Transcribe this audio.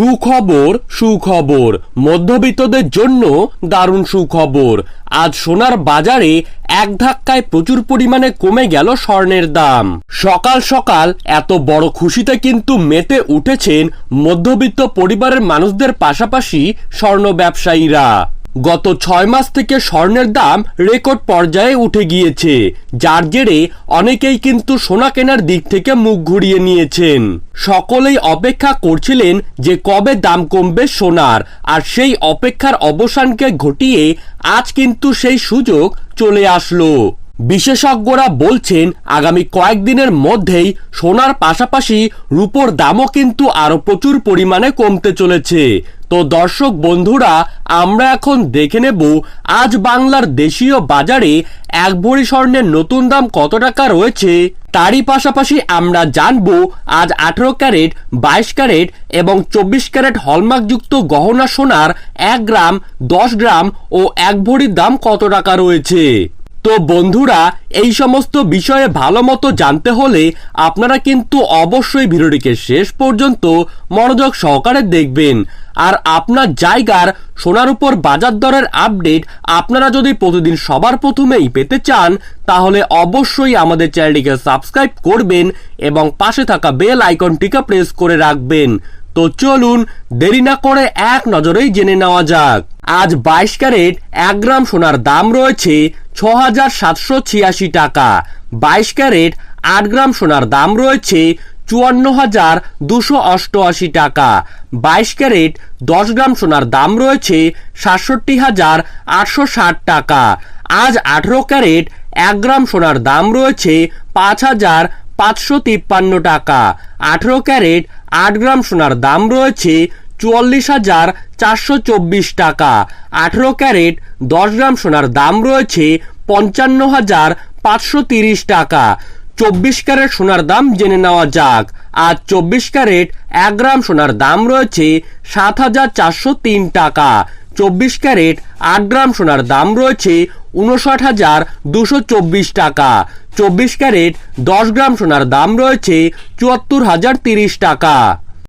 সুখবর সুখবর। মধ্যবিত্তদের জন্য দারুণ সুখবর। আজ সোনার বাজারে এক ধাক্কায় প্রচুর পরিমাণে কমে গেল স্বর্ণের দাম। সকাল সকাল এত বড় খুশিতে কিন্তু মেতে উঠেছেন মধ্যবিত্ত পরিবারের মানুষদের পাশাপাশি স্বর্ণ ব্যবসায়ীরা। গত ছয় মাস থেকে স্বর্ণের দাম রেকর্ড পর্যায়ে উঠে গিয়েছে। যার জেরে অনেকেই কিন্তু সোনা কেনার দিক থেকে মুখ ঘুরিয়ে নিয়েছেন। সকলেই অপেক্ষা করছিলেন যে কবে দাম কমবে সোনার, আর সেই অপেক্ষার অবসানকে ঘটিয়ে আজ কিন্তু সেই সুযোগ চলে আসলো। বিশেষজ্ঞরা বলছেন, আগামী কয়েকদিনের মধ্যেই সোনার পাশাপাশি রূপোর দামও কিন্তু আরও প্রচুর পরিমাণে কমতে চলেছে। তো দর্শক বন্ধুরা, আমরা এখন দেখে নেব আজ বাংলার দেশীয় বাজারে এক ভরি স্বর্ণের নতুন দাম কত টাকা রয়েছে। তারই পাশাপাশি আমরা জানব আজ আঠেরো ক্যারেট, বাইশ ক্যারেট এবং চব্বিশ ক্যারেট হলমার্কযুক্ত গহনা সোনার এক গ্রাম, দশ গ্রাম ও এক ভরির দাম কত টাকা রয়েছে। তো বন্ধুরা, এই সমস্ত বিষয়ে ভালো মতো জানতে হলে আপনারা কিন্তু অবশ্যই ভিডিওটিকে শেষ পর্যন্ত মনোযোগ সহকারে দেখবেন। আর আপনার জায়গার সোনার উপর বাজার দরের আপডেট আপনারা যদি প্রতিদিন সবার প্রথমেই পেতে চান, তাহলে অবশ্যই আমাদের চ্যানেলটিকে সাবস্ক্রাইব করবেন এবং পাশে থাকা বেল আইকনটিকে প্রেস করে রাখবেন। তো চলুন, দেরি না করে এক নজরেই জেনে নেওয়া যাক। আজ বাইশ ক্যারেট এক গ্রাম সোনার দাম রয়েছে ছ হাজার সাতশো ছিয়াশি টাকা। বাইশ ক্যারেট আট গ্রাম সোনার দাম রয়েছে চুয়ান্ন হাজার দুশো অষ্টআশি টাকা। বাইশ ক্যারেট দশ গ্রাম সোনার দাম রয়েছে সাতষট্টি হাজার আটশো ষাট টাকা। আজ আঠেরো ক্যারেট এক গ্রাম সোনার দাম রয়েছে পাঁচ হাজার পাঁচশো তিপ্পান্ন টাকা। আঠেরো ক্যারেট আট গ্রাম সোনার দাম রয়েছে চুয়াল্লিশ হাজার চারশো চব্বিশ টাকা। আঠেরো ক্যারেট, দশ গ্রাম সোনার দাম রয়েছে পঞ্চান্ন হাজার পাঁচশো তিরিশ টাকা। চব্বিশ ক্যারেট সোনার দাম জেনে নেওয়া যাক। আজ চব্বিশ ক্যারেট, এক গ্রাম সোনার দাম রয়েছে সাত হাজার চারশো তিন টাকা। চব্বিশ ক্যারেট, আট গ্রাম সোনার দাম রয়েছে উনষাট হাজার দুশো চব্বিশ টাকা। চব্বিশ ক্যারেট, দশ গ্রাম সোনার দাম রয়েছে চুয়াত্তর হাজার তিরিশ টাকা।